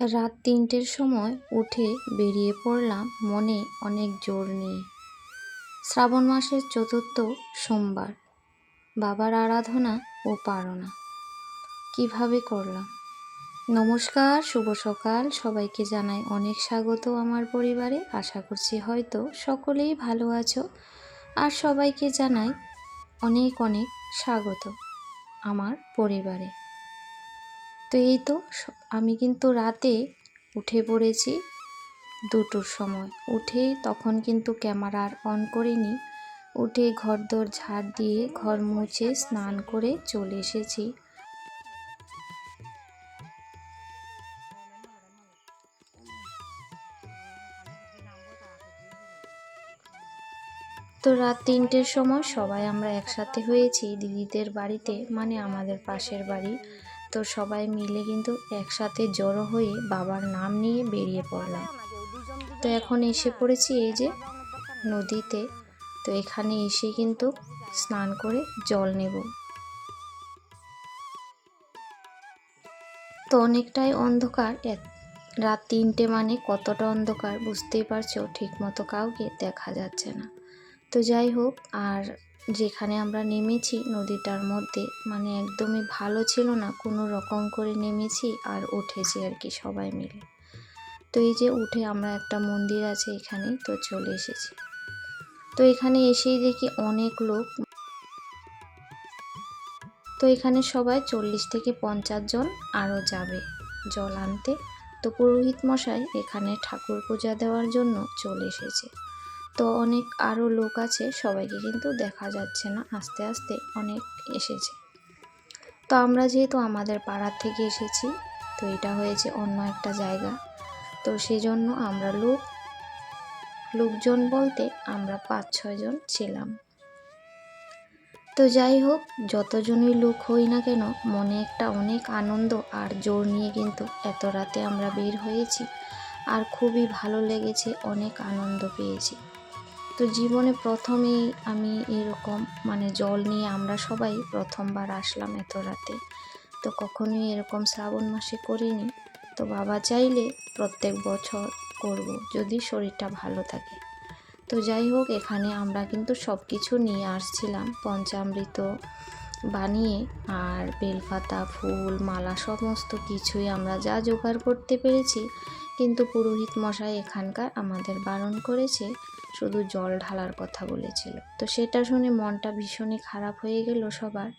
রাত তিনটের সময় উঠে বেরিয়ে পড়লাম মনে অনেক জোর নিয়ে। শ্রাবণ মাসের চতুর্থ সোমবার। বাবার আরাধনা ও পারনা কীভাবে করলাম? নমস্কার, শুভ সকাল। সবাইকে জানাই অনেক স্বাগত আমার পরিবারে। আশা করছি হয়তো সকলেই ভালো আছো। আর সবাইকে জানাই অনেক অনেক স্বাগত আমার পরিবারে। তো এই তো আমি কিন্তু রাতে উঠে পড়েছি দুটোর সময়। উঠে তখন কিন্তু ক্যামেরা আর অন করিনি। উঠে ঘর দর ঝাড় দিয়ে ঘর মুছে স্নান করে চলে এসেছি। তো রাত তিনটের সময় সবাই আমরা একসাথে হয়েছি দিদিদের বাড়িতে মানে আমাদের পাশের বাড়ি। তো সবাই মিলে কিন্তু একসাথে জড়ো হয়ে বাবার নাম নিয়ে বেরিয়ে পড়লাম। তো এখন এসে পড়েছি এই যে নদীতে। তো এখানে এসে কিন্তু স্নান করে জল নেব। তো অনেকটাই অন্ধকার। রাত তিনটে মানে কতটা অন্ধকার বুঝতেই পারছ? ঠিক মতো কাউকে দেখা যাচ্ছে না। তো যাই হোক, আর যেখানে আমরা নেমেছি নদীটার মধ্যে মানে একদমই ভালো ছিল না, কোনো রকম করে নেমেছি আর উঠেছি আর কি সবাই মিলে। তো এই যে উঠে আমরা একটা মন্দির আছে এখানে, তো চলে এসেছি। তো এখানে এসেই দেখি অনেক লোক। তো এখানে সবাই চল্লিশ থেকে পঞ্চাশ জন আরও যাবে জল আনতে। তো পুরোহিত মশাই এখানে ঠাকুর পূজা দেওয়ার জন্য চলে এসেছে। তো অনেক আরও লোক আছে, সবাইকে কিন্তু দেখা যাচ্ছে না। আস্তে আস্তে অনেক এসেছে। তো আমরা যেহেতু আমাদের পাড়ার থেকে এসেছি, তো এটা হয়েছে অন্য একটা জায়গা। তো সেজন্য আমরা লোক, লোকজন বলতে আমরা পাঁচ ছয়জন ছিলাম। তো যাই হোক, যতজনই লোক হই না কেন, মনে একটা অনেক আনন্দ আর জোর নিয়ে কিন্তু এত রাতে আমরা বের হয়েছি। আর খুবই ভালো লেগেছে, অনেক আনন্দ পেয়েছি। তো জীবনে প্রথমেই আমি এরকম মানে জল নিয়ে আমরা সবাই প্রথমবার আসলাম এত রাতে। তো কখনোই এরকম শ্রাবণ মাসে করিনি। তো বাবা চাইলে প্রত্যেক বছর করব, যদি শরীরটা ভালো থাকে। তো যাই হোক, এখানে আমরা কিন্তু সব কিছু নিয়ে আসছিলাম। পঞ্চামৃত বানিয়ে আর বেলপাতা, ফুল, মালা সমস্ত কিছুই আমরা যা জোগাড় করতে পেরেছি, কিন্তু পুরোহিত মশাই এখানকার আমাদের বারণ করেছে শুধু জল ঢালার কথা বলেছিল। তো সেটা শুনে মনটা ভীষণই খারাপ হয়ে গেল সবার।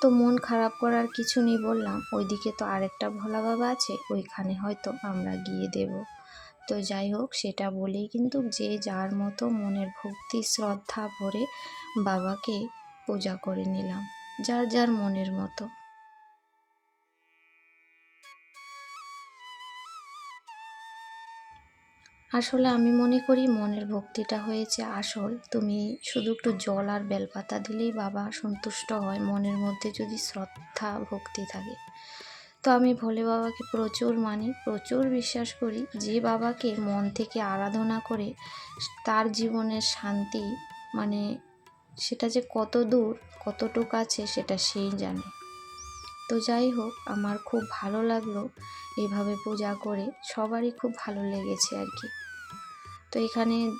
তো মন খারাপ করার কিছু নেই বললাম, ওইদিকে তো আরেকটা ভোলা বাবা আছে, ওইখানে হয়তো আমরা গিয়ে দেব। তো যাই হোক, সেটা বলেই কিন্তু যে যার মতো মনের ভক্তি, শ্রদ্ধা ভরে বাবাকে পূজা করে নিলাম, যার যার মনের মতো। আসলে আমি মনে করি মনের ভক্তিটা হয়েছে আসল। তুমি শুধু একটু জল আর বেলপাতা দিলেই বাবা সন্তুষ্ট হয়, মনের মধ্যে যদি শ্রদ্ধা, ভক্তি থাকে। তো আমি ভোলে বাবাকে প্রচুর মানি, প্রচুর বিশ্বাস করি যে বাবাকে মন থেকে আরাধনা করে তার জীবনের শান্তি মানে সেটা যে কত দূর, কতটুকু আছে সেটা সেই জানে। তো যাই হোক, আমার খুব ভালো লাগল এভাবে পূজা করে। সবারই খুব ভালো লেগেছে আর কি। তো এখানে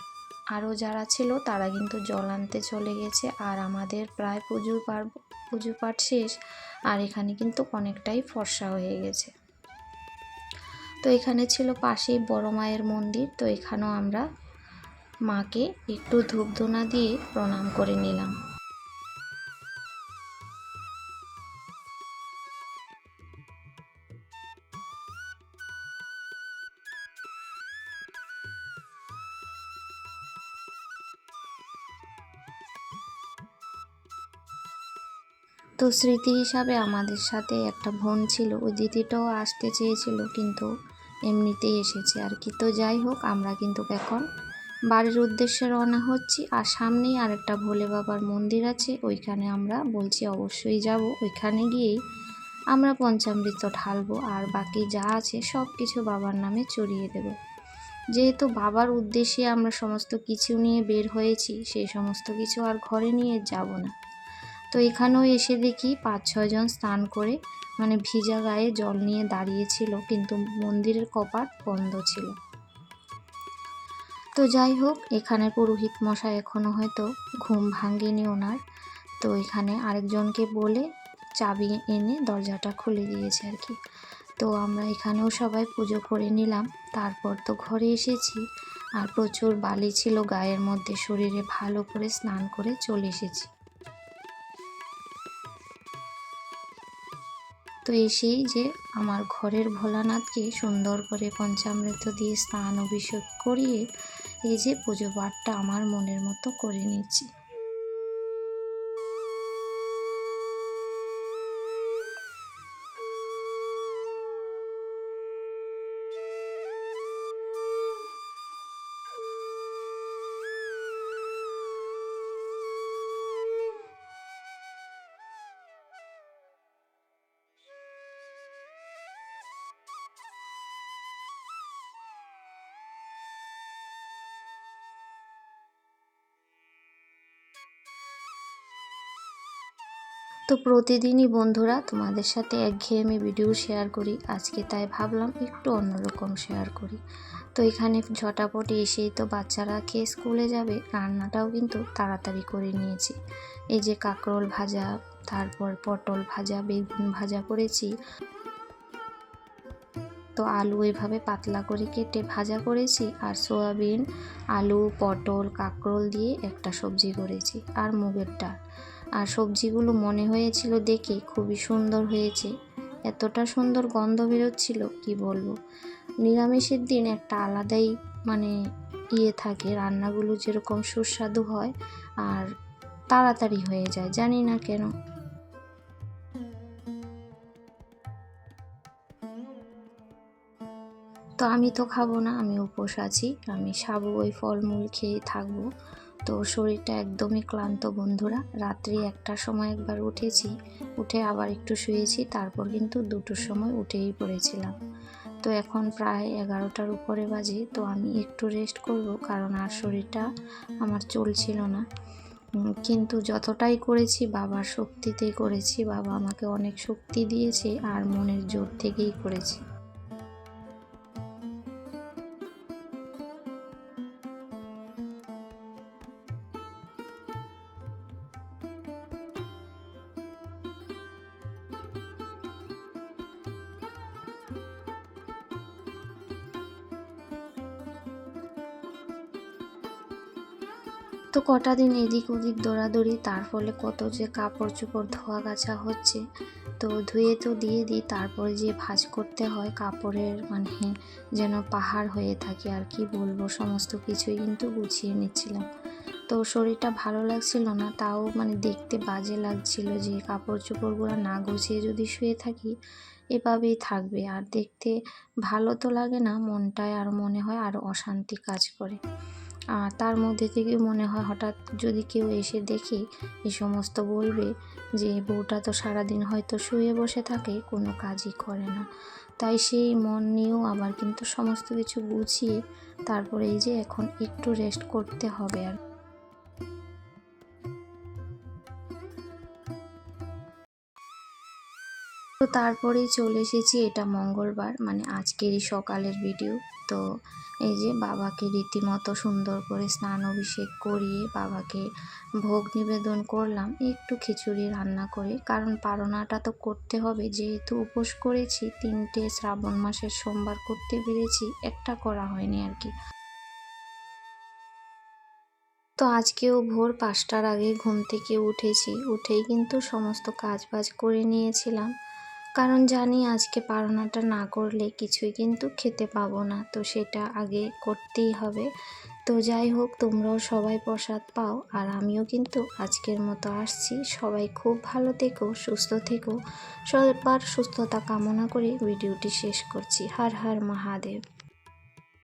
আরও যারা ছিল, তারা কিন্তু জল আনতে চলে গেছে। আর আমাদের প্রায় পুজোর পার পুজো পাঠ শেষ। আর এখানে কিন্তু অনেকটাই ফর্সা হয়ে গেছে। তো এখানে ছিল পাশেই বড় মায়ের মন্দির। তো এখানেও আমরা মাকে একটু ধূপধুনা দিয়ে প্রণাম করে নিলাম। তো স্মৃতি হিসাবে আমাদের সাথে একটা বোন ছিল, ওই দিদিটাও আসতে চেয়েছিল, কিন্তু এমনিতেই এসেছে। আর কি তো যাই হোক, আমরা কিন্তু এখন বাড়ির উদ্দেশ্যে রওনা হচ্ছি আর সামনেই আরেকটা ভোলে বাবার মন্দির আছে, ওইখানে আমরা বলছি অবশ্যই যাব। ওইখানে গিয়েই আমরা পঞ্চামৃত ঢালবো আর বাকি যা আছে সব কিছু বাবার নামে চড়িয়ে দেব। যেহেতু বাবার উদ্দেশ্যে আমরা সমস্ত কিছু নিয়ে বের হয়েছি সেই সমস্ত কিছু আর ঘরে নিয়ে যাব না। তো এখানেও এসে দেখি পাঁচ ছয়জন স্নান করে মানে ভিজা গায়ে জল নিয়ে দাঁড়িয়েছিল কিন্তু মন্দিরের কপাট বন্ধ ছিল। তো যাই হোক, এখানে পুরোহিত মশাই এখনও হয়তো ঘুম ভাঙেনি ওনার। তো এখানে আরেকজনকে বলে চাবি এনে দরজাটা খুলে দিয়েছে আর কি। তো আমরা এখানেও সবাই পুজো করে নিলাম। তারপর তো ঘরে এসেছি আর প্রচুর বালি ছিল গায়ের মধ্যে, শরীরে ভালো করে স্নান করে চলে এসেছি। তো এসেই যে আমার ঘরের ভোলানাথকে সুন্দর করে পঞ্চামৃত দিয়ে স্নান অভিষেক করিয়ে এই যে পুজো পাঠটা আমার মনের মতো করে নিচ্ছি। তো প্রতিদিনই বন্ধুরা তোমাদের সাথে একঘেয়েমি ভিডিও শেয়ার করি। আজকে তাই ভাবলাম একটু অন্যরকম শেয়ার করি। তো এখানে ঝটাপটি এসেই তো বাচ্চারা খেয়ে স্কুলে যাবে, রান্নাটাও কিন্তু তাড়াতাড়ি করে নিয়েছি। এই যে কাঁকরোল ভাজা, তারপর পটল ভাজা, বেগুন ভাজা করেছি। তো আলু এভাবে পাতলা করে কেটে ভাজা করেছি আর সোয়াবিন, আলু, পটল, কাঁকরোল দিয়ে একটা সবজি করেছি আর মুগের ডাল। আর সবজিগুলো মনে হয়েছিল দেখে খুবই সুন্দর হয়েছে। এতটা সুন্দর গন্ধ বেরোচ্ছিল, কি বলব? নিরামিষের দিন একটা আলাদাই মানে ইয়ে থাকে, রান্নাগুলো যেরকম সুস্বাদু হয় আর তাড়াতাড়ি হয়ে যায়, জানি না কেন। তো আমি তো খাব না, আমি উপোস আছি, আমি সাবু ওই ফলমূল খেয়ে থাকব। তো শরীরটা একদমই ক্লান্ত বন্ধুরা। রাত্রি একটার সময় একবার উঠেছি, উঠে আবার একটু শুয়েছি, তারপর কিন্তু দুটোর সময় উঠেই পড়েছিলাম। তো এখন প্রায় এগারোটার উপরে বাজে, তো আমি একটু রেস্ট করব কারণ আর শরীরটা আমার চলছিল না। কিন্তু যতটাই করেছি বাবার শক্তিতেই করেছি, বাবা আমাকে অনেক শক্তি দিয়েছে আর মনের জোর থেকেই করেছি। তো কটা দিন এদিক ওদিক দৌড়াদৌড়ি, তার ফলে কত যে কাপড় চোপড় ধোয়া গাছা হচ্ছে, তো ধুয়ে তো দিয়ে দিই, তারপরে যে ভাজ করতে হয় কাপড়ের মানে যেন পাহাড় হয়ে থাকে, আর কি বলব, সমস্ত কিছুই কিন্তু গুছিয়ে নিচ্ছিলাম। তো শরীরটা ভালো লাগছিল না, তাও মানে দেখতে বাজে লাগছিল যে কাপড় চোপড়গুলো না গুছিয়ে যদি শুয়ে থাকি, এভাবেই থাকবে, আর দেখতে ভালো তো লাগে না, মনটায় আর মনে হয় আরও অশান্তি কাজ করে। আর তার মধ্যে থেকে মনে হয় হঠাৎ যদি কেউ এসে দেখে এই সমস্ত বলবে যে বউটা তো সারাদিন হয়তো শুয়ে বসে থাকে, কোনো কাজই করে না। তাই সেই মন নিয়েও আবার কিন্তু সমস্ত কিছু গুছিয়ে তারপরে এই যে এখন একটু রেস্ট করতে হবে আর তো তারপরেই চলে এসেছি, এটা মঙ্গলবার মানে আজকেরই সকালের ভিডিও তো এই যে বাবাকে রীতিমতো সুন্দর করে স্নান অভিষেক করিয়ে বাবাকে ভোগ নিবেদন করলাম, একটু খিচুড়ি রান্না করে। কারণ পারনাটা তো করতে হবে। যেহেতু উপোস করেছি, তিনটে শ্রাবণ মাসের সোমবার করতে পেরেছি, একটা করা হয়নি আর কি। তো আজকেও ভোর পাঁচটার আগে ঘুম থেকে উঠেছি। উঠেই কিন্তু সমস্ত কাজ বাজ করে নিয়েছিলাম। কারণ জানি আজকে পারনাটা না করলে কিছুই কিন্তু খেতে পাবো না। তো সেটা আগে করতেই হবে। তো যাই হোক, তোমরাও সবাই প্রসাদ পাও আর আমিও কিন্তু আজকের মতো আসছি। সবাই খুব ভালো থেকো, সুস্থ থেকো। সবার সুস্থতা কামনা করে ভিডিওটি শেষ করছি। হর হর মহাদেব।